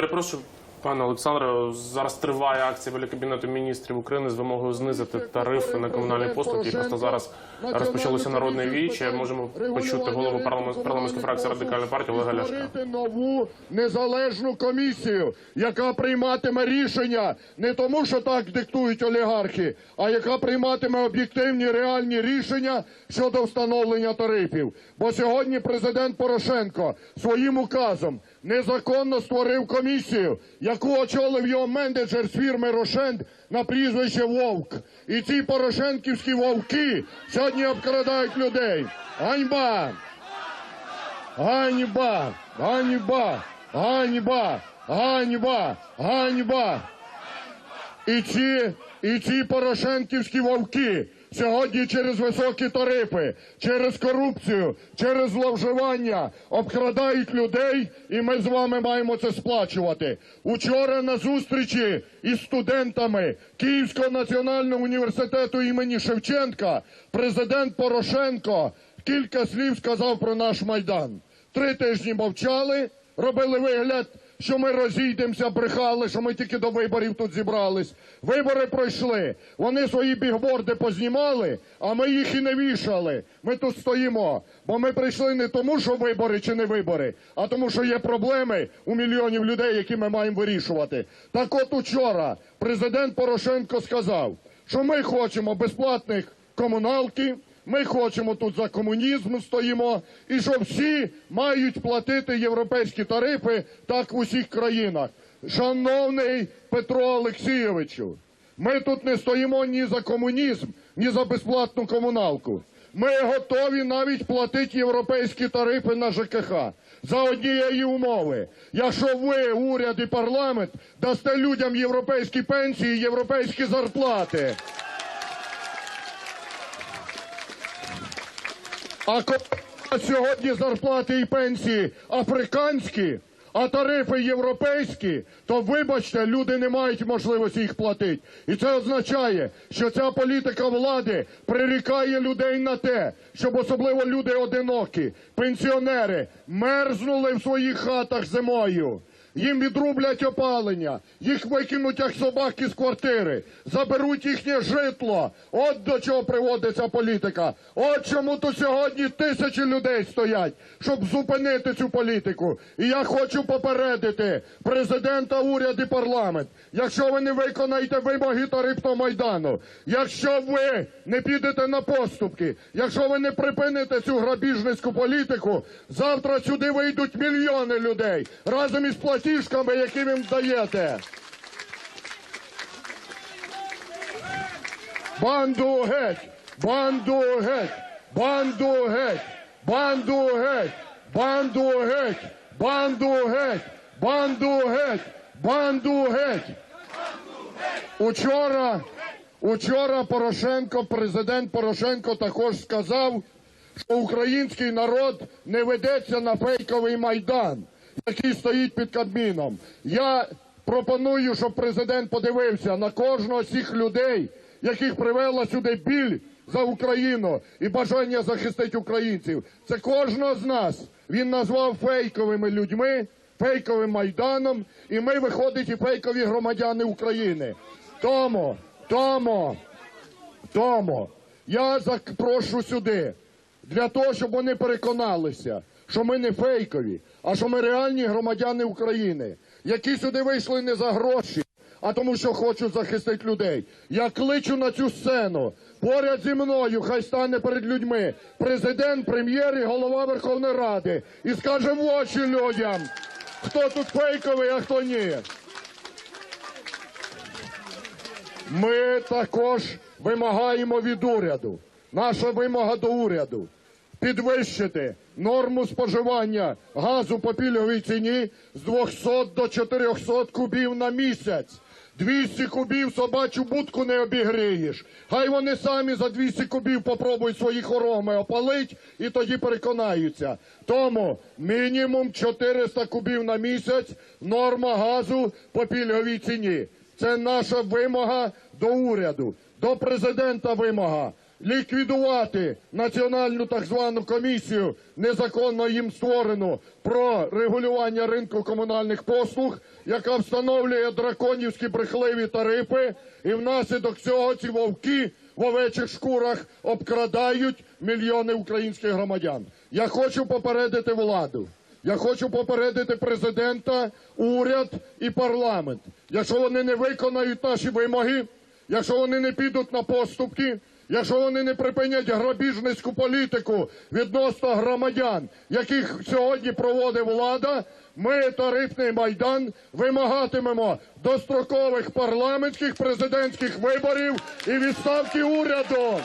перепрошую, пане Олександре. Зараз триває акція біля кабінету міністрів України з вимогою знизити тарифи на комунальні послуги. Просто зараз розпочалося народне віче. Можемо почути голову парламентської фракції радикальної партії Олега Ляшка. Нову незалежну комісію, яка прийматиме рішення не тому, що так диктують олігархи, а яка прийматиме об'єктивні реальні рішення щодо встановлення тарифів. Бо сьогодні президент Порошенко своїм указом незаконно створив комісію, яку очолив його менеджер з фірми Рошен на прізвище Вовк. І ці порошенківські вовки сьогодні обкрадають людей. Ганьба! Ганьба! Ганьба! Ганьба! Ганьба! Ганьба! І ці, і ці порошенківські вовки сьогодні через високі тарифи, через корупцію, через зловживання обкрадають людей, і ми з вами маємо це сплачувати. Учора на зустрічі із студентами Київського національного університету імені Шевченка президент Порошенко кілька слів сказав про наш майдан. Три тижні мовчали, робили вигляд, що ми розійдемося, брехали, що ми тільки до виборів тут зібрались. Вибори пройшли. Вони свої бігборди познімали, а ми їх і не вішали. Ми тут стоїмо. Бо ми прийшли не тому, що вибори чи не вибори, а тому, що є проблеми у мільйонів людей, які ми маємо вирішувати. Так от учора президент Порошенко сказав, що ми хочемо безплатних комуналків, ми хочемо тут за комунізм стоїмо, і що всі мають платити європейські тарифи так в усіх країнах. Шановний Петро Олексійовичу, ми тут не стоїмо ні за комунізм, ні за безплатну комуналку. Ми готові навіть платити європейські тарифи на ЖКХ за однієї умови. Якщо ви, уряд і парламент, дасте людям європейські пенсії, європейські зарплати. А сьогодні зарплати і пенсії африканські, а тарифи європейські, то вибачте, люди не мають можливості їх платити. І це означає, що ця політика влади прирікає людей на те, щоб особливо люди одинокі, пенсіонери мерзнули в своїх хатах зимою. Їм відрублять опалення, їх викинуть як собаки з квартири, заберуть їхнє житло. От до чого приводить ця політика. От чому тут сьогодні тисячі людей стоять, щоб зупинити цю політику. І я хочу попередити президента, уряд і парламент. Якщо ви не виконаєте вимоги тарифного майдану, якщо ви не підете на поступки, якщо ви не припините цю грабіжницьку політику, завтра сюди вийдуть мільйони людей разом із платіжками, які ви їм даєте. Банду геть! Банду геть! Банду геть! Банду геть! Банду геть! Банду геть! Банду геть! Банду геть! Учора, учора Порошенко, президент Порошенко також сказав, що український народ не ведеться на фейковий майдан, який стоїть під Кабміном. Я пропоную, щоб президент подивився на кожного з цих людей, яких привела сюди біль за Україну і бажання захистити українців. Це кожного з нас. Він назвав фейковими людьми, фейковим майданом, і ми виходить і фейкові громадяни України. Тому, тому, тому я запрошу сюди для того, щоб вони переконалися, що ми не фейкові, а що ми реальні громадяни України, які сюди вийшли не за гроші, а тому, що хочуть захистити людей. Я кличу на цю сцену. Поряд зі мною хай стане перед людьми президент, прем'єр і голова Верховної Ради і скаже в очі людям, хто тут фейковий, а хто ні. Ми також вимагаємо від уряду. Наша вимога до уряду підвищити норму споживання газу по пільговій ціні з 200 до 400 кубів на місяць. 200 кубів собачу будку не обігрієш. Хай вони самі за 200 кубів попробують свої хороми опалить і тоді переконаються. Тому мінімум 400 кубів на місяць норма газу по пільговій ціні. Це наша вимога до уряду, до президента вимога. Ліквідувати національну так звану комісію, незаконно їм створену про регулювання ринку комунальних послуг, яка встановлює драконівські брехливі тарифи, і внаслідок цього ці вовки в овечих шкурах обкрадають мільйони українських громадян. Я хочу попередити владу. Я хочу попередити президента, уряд і парламент. Якщо вони не виконають наші вимоги, якщо вони не підуть на поступки, якщо вони не припинять грабіжницьку політику відносно громадян, яких сьогодні проводить влада, ми, тарифний майдан, вимагатимемо дострокових парламентських президентських виборів і відставки уряду.